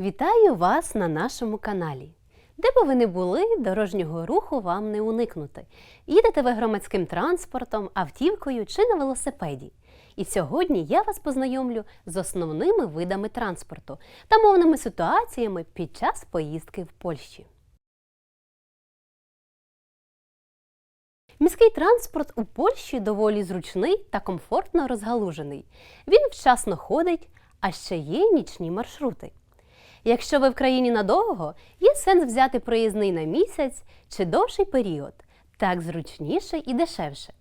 Вітаю вас на нашому каналі. Де би ви не були, дорожнього руху вам не уникнути. Їдете ви громадським транспортом, автівкою чи на велосипеді. І сьогодні я вас познайомлю з основними видами транспорту та мовними ситуаціями під час поїздки в Польщі. Міський транспорт у Польщі доволі зручний та комфортно розгалужений. Він вчасно ходить, а ще є нічні маршрути. Якщо ви в країні надовго, є сенс взяти проїзний на місяць чи довший період. Так зручніше і дешевше.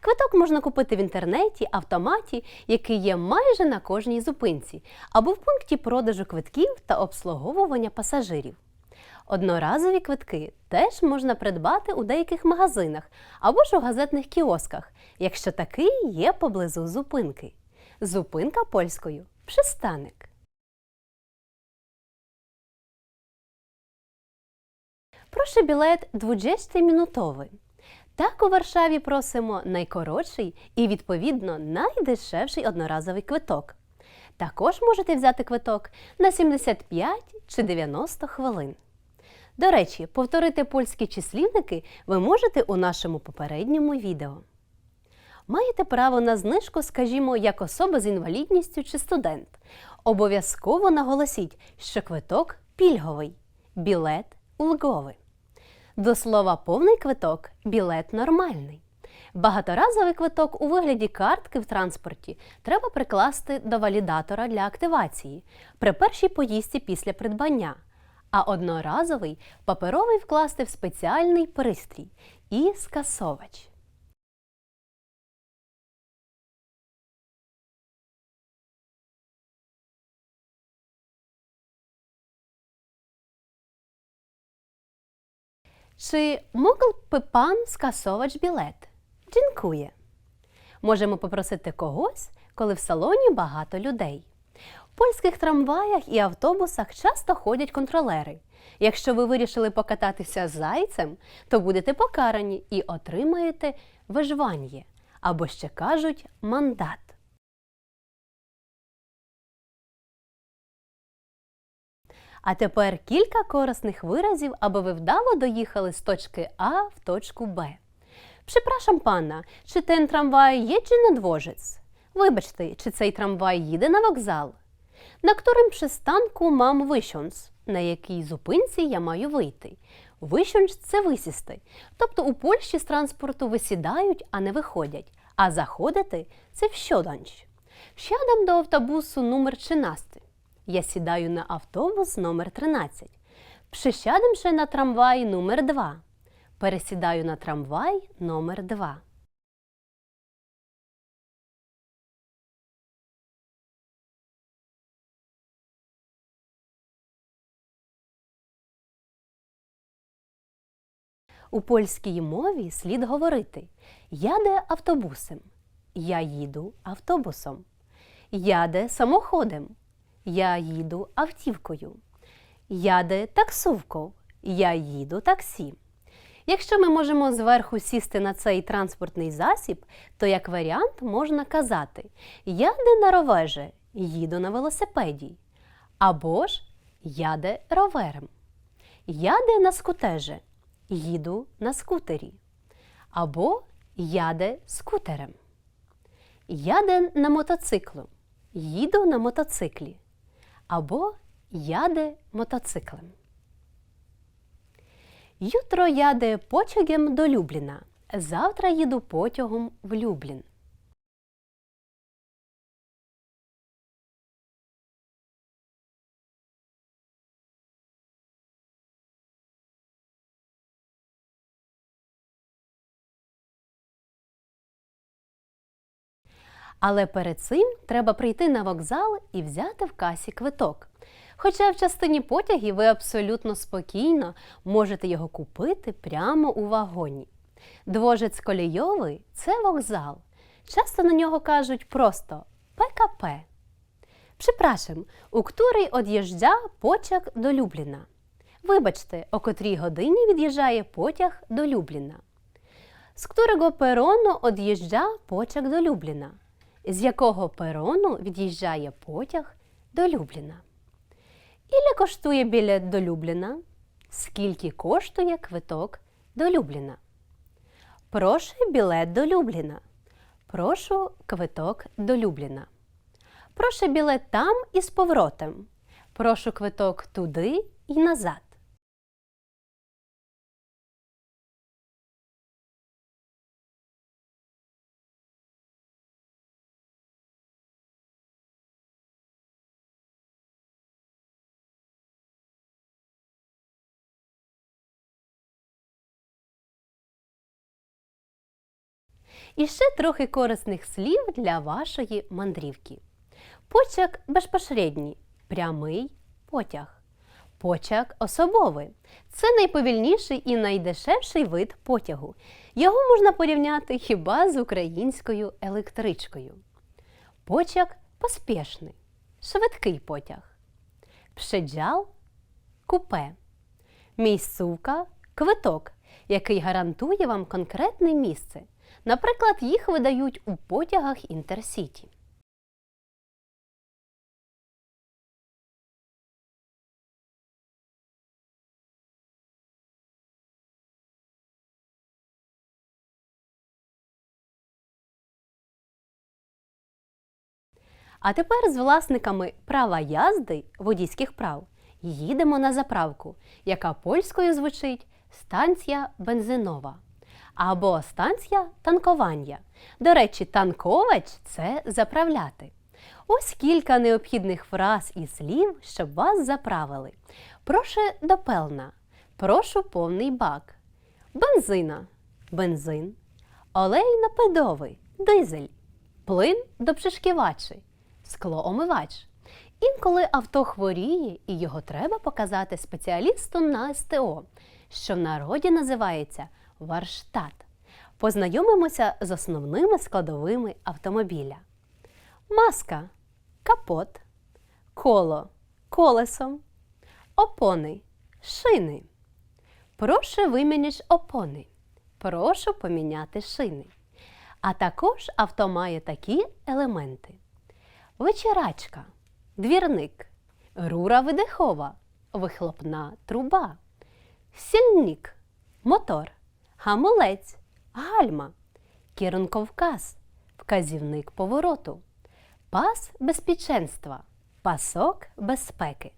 Квиток можна купити в інтернеті, автоматі, який є майже на кожній зупинці, або в пункті продажу квитків та обслуговування пасажирів. Одноразові квитки теж можна придбати у деяких магазинах або ж у газетних кіосках, якщо такий є поблизу зупинки. Зупинка польською пристаник. Прошу білет 20-мінутовий. Так у Варшаві просимо найкоротший і, відповідно, найдешевший одноразовий квиток. Також можете взяти квиток на 75 чи 90 хвилин. До речі, повторити польські числівники ви можете у нашому попередньому відео. Маєте право на знижку, скажімо, як особа з інвалідністю чи студент. Обов'язково наголосіть, що квиток пільговий, білет ульговий. До слова, повний квиток білет нормальний. Багаторазовий квиток у вигляді картки в транспорті треба прикласти до валідатора для активації при першій поїздці після придбання, а одноразовий паперовий вкласти в спеціальний пристрій і скасовач. Чи mógłby пан скасовач білет? Дякує. Можемо попросити когось, коли в салоні багато людей. В польських трамваях і автобусах часто ходять контролери. Якщо ви вирішили покататися зайцем, то будете покарані і отримаєте вижвання, або ще кажуть мандат. А тепер кілька корисних виразів, аби ви вдало доїхали з точки А в точку Б. Припрашам пана, чи ten трамвай jedzie на dworzec? Вибачте, чи цей трамвай їде на вокзал? На którym przystanku mam wysiąść? На якій зупинці я маю вийти? Висьонч – це висісти. Тобто у Польщі з транспорту висідають, а не виходять. А заходити це вщоданч. Всядам до автобусу номер 13. Я сідаю на автобус номер 13. Присядем ще на трамвай номер 2. Пересідаю на трамвай номер 2. У польській мові слід говорити Яде автобусем. Я їду автобусом. Яде самоходом. Я їду автівкою. Яде таксувкою. Я їду таксі. Якщо ми можемо зверху сісти на цей транспортний засіб, то як варіант можна казати Яде на ровеже, їду на велосипеді. Або ж яде ровером. Яде на скутеже, їду на скутері. Або яде скутерем. Яде на мотоциклу, їду на мотоциклі. Або яде мотоциклем. Ютро яде почугем до Любліна. Завтра їду потягом в Люблін. Але перед цим треба прийти на вокзал і взяти в касі квиток. Хоча в частині потягів ви абсолютно спокійно можете його купити прямо у вагоні. Двожець колійовий це вокзал. Часто на нього кажуть просто ПКП. Припрашам, у котрий од'їжджа потяг до Любліна. Вибачте, о котрій годині від'їжджає потяг до Любліна. З котрого перону од'їжджа потяг до Любліна? З якого перону від'їжджає потяг до Любліна? Ілля коштує білет до Любліна? Скільки коштує квиток до Любліна? Прошу білет до Любліна. Прошу квиток до Любліна. Прошу білет там і з поворотом. Прошу квиток туди і назад. І ще трохи корисних слів для вашої мандрівки. Потяг безпосередній, прямий потяг. Потяг особовий. Це найповільніший і найдешевший вид потягу. Його можна порівняти хіба з українською електричкою. Потяг поспішний, швидкий потяг. Пшеджал купе. Місцувка квиток, який гарантує вам конкретне місце. Наприклад, їх видають у потягах Інтерсіті. А тепер з власниками права язди водійських прав їдемо на заправку, яка польською звучить станція бензинова або станція танкування. До речі, танковач це заправляти. Ось кілька необхідних фраз і слів, щоб вас заправили. Прошу до пелна, прошу повний бак, бензина, бензин, олей напидовий, дизель, плин до пшишківачі, склоомивач. Інколи авто хворіє і його треба показати спеціалісту на СТО, що в народі називається варштат. Познайомимося з основними складовими автомобіля. Маска капот, коло колесом, опони шини. Прошу виміниш опони. Прошу поміняти шини. А також авто має такі елементи: вечерачка, двірник, рура видихова, вихлопна труба, сільник, мотор, гамулець, гальма, керунковказ, вказівник повороту, пас безпіченства, пасок безпеки.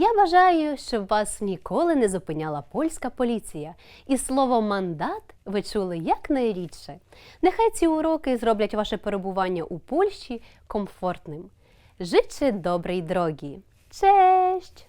Я бажаю, щоб вас ніколи не зупиняла польська поліція, і слово мандат ви чули якнайрідше. Нехай ці уроки зроблять ваше перебування у Польщі комфортним. Życzę dobrej drogi. Cześć!